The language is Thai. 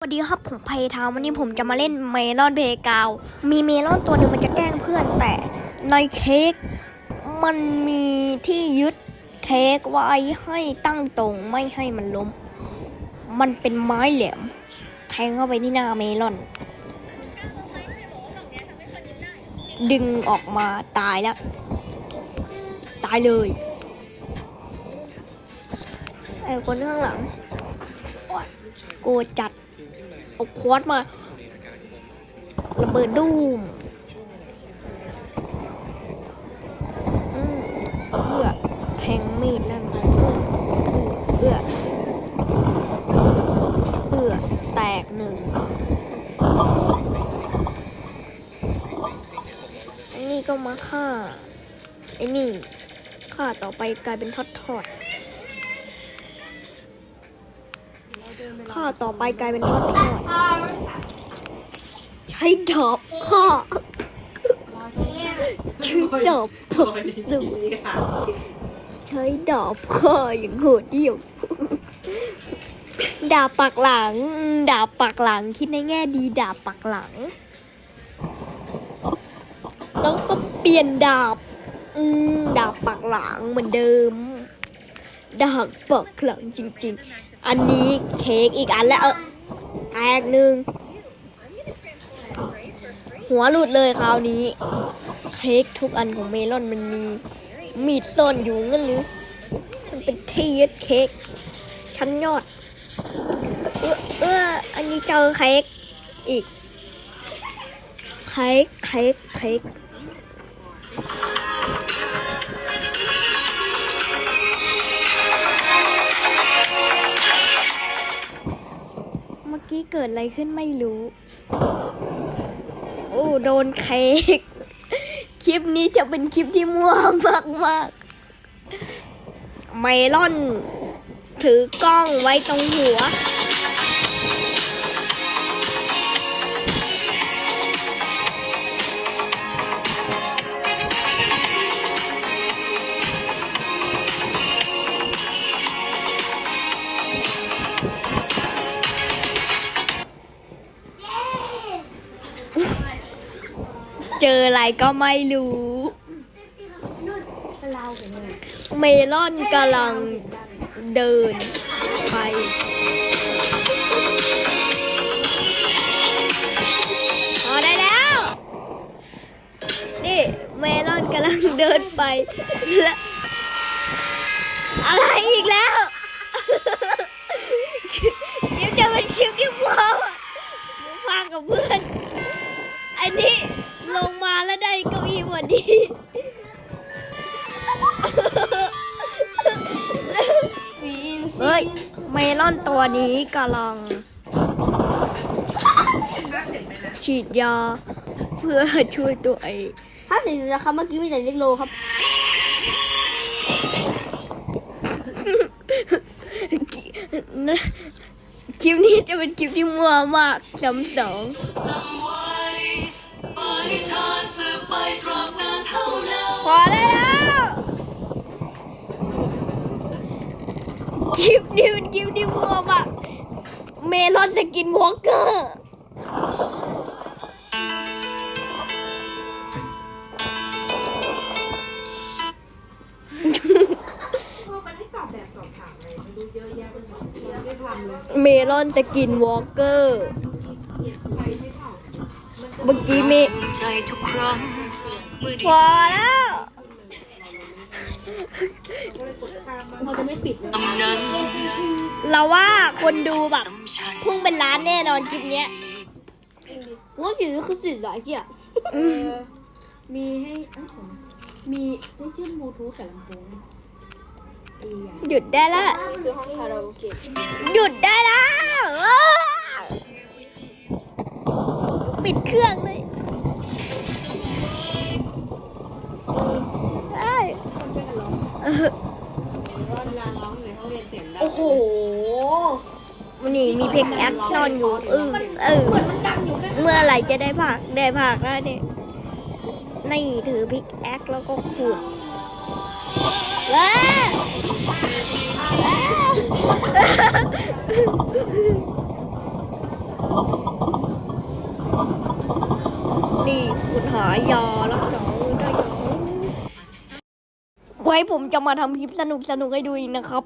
สวัสดีครับผมไพทามวันนี้ผมจะมาเล่นเมลอนเพกาว มีเมลอนตัวหนึ่งมันจะแกล้งเพื่อนแต่ในเค้กมันมีที่ยึดเค้กไว้ให้ตั้งตรงไม่ให้มันล้ม มันเป็นไม้แหลมแทงเข้าไปที่หน้าเมลอน ดึงออกมาตายแล้ว ตายเลยไอ้คนข้างหลังโอ๊ยโกรธจัด เอาคอร์สมาระเบิดดูมอืมเอื้อแทงมีดนั่นนะเอื้อเอื้อแตกหนึ่งอันนี้ก็มาฆ่าไอ้นี่ฆ่าต่อไปกลายเป็นทอดทอด ๆฆ่าต่อไปกลายเป็นทอดทอดๆใช้ดาบฆ่าใช้ดาบผักดูใช้ดาบฆ่าอย่างโหดเหี้ยมดาบปักหลังดาบปักหลังคิดในแง่ดีดาบปักหลังแล้วก็เปลี่ยนดาบอืมดาบปักหลังเหมือนเดิม ดาบปักหลังจริง ๆ อันนี้เค้กอีกอันแล้วเออแตกหนึ่งหัวหลุดเลยคราวนี้ เค้กทุกอันของเมลอนมันมีมีดซ่อนอยู่งั้นหรือ มันเป็นที่ยึดเค้กชั้นยอด เออเอออันนี้เจอเค้กอีกเค้กเค้กเค้ก กี้เกิดอะไรขึ้นไม่รู้ โอ้โดนเค้กคลิปนี้จะเป็นคลิปที่มั่วมากมากไมลอน ถือกล้องไว้ตรงหัว เจออะไรก็ไม่รู้เมลอนกำลังเดินไป พอได้แล้ว นี่เมลอนกำลังเดินไปและอะไรอีกแล้วคลิปจะเป็นคลิปที่มัวมัวฟังกับเพื่อน อันนี้ แล้วได้เก้าอี้พอดีเฮ้ยเมลอนตัวนี้กำลัง ฉีดยา เพื่อช่วยตัวเองถ้าเสียงนะครับเมื่อกี้มีแต่เล็กโลครับ คลิปนี้จะเป็นคลิปที่มัวมากจำสอง ไปตราบนานเท่านานพอได้แล้วคลิปนี้เป็นคลิปที่มัวมากเมลอนจะกินวอลเกอร์เมลอนจะกินวอลเกอร์เมื่อกี้เมใจทุกครั้งเมื่อพได้อแล้วเราจะไม่ปิดนะทำนั้นเราว่าคนดูแบบสำชัญพุ่งเป็นล้านแน่นอนคลิปเนี้ยว่าสิ่งนี้คือสิ่งหลายที่อะมีให้อะผมมีได้เชื่อมบลูทูธกับลำโพงเอียหยุดได้ละคือห้องคาราโอเกะหยุดได้แล้วอ้า ปิดเครื่องเลยได้เออว่าเวลาร้องในห้องเรียนเสียงดังโอ้โหวันนี้มีเพลงแอคนอนอยู่เออเออเหมือนมันดังอยู่แค่เมื่อไหร่จะได้ผักได้ผักแล้วเนี่ยนี่ถือพิกแอคแล้วก็ขูด นี่คุณหายารักษาได้ยังไว้ผมจะมาทำคลิปสนุกสนุกให้ดูอีกนะครับ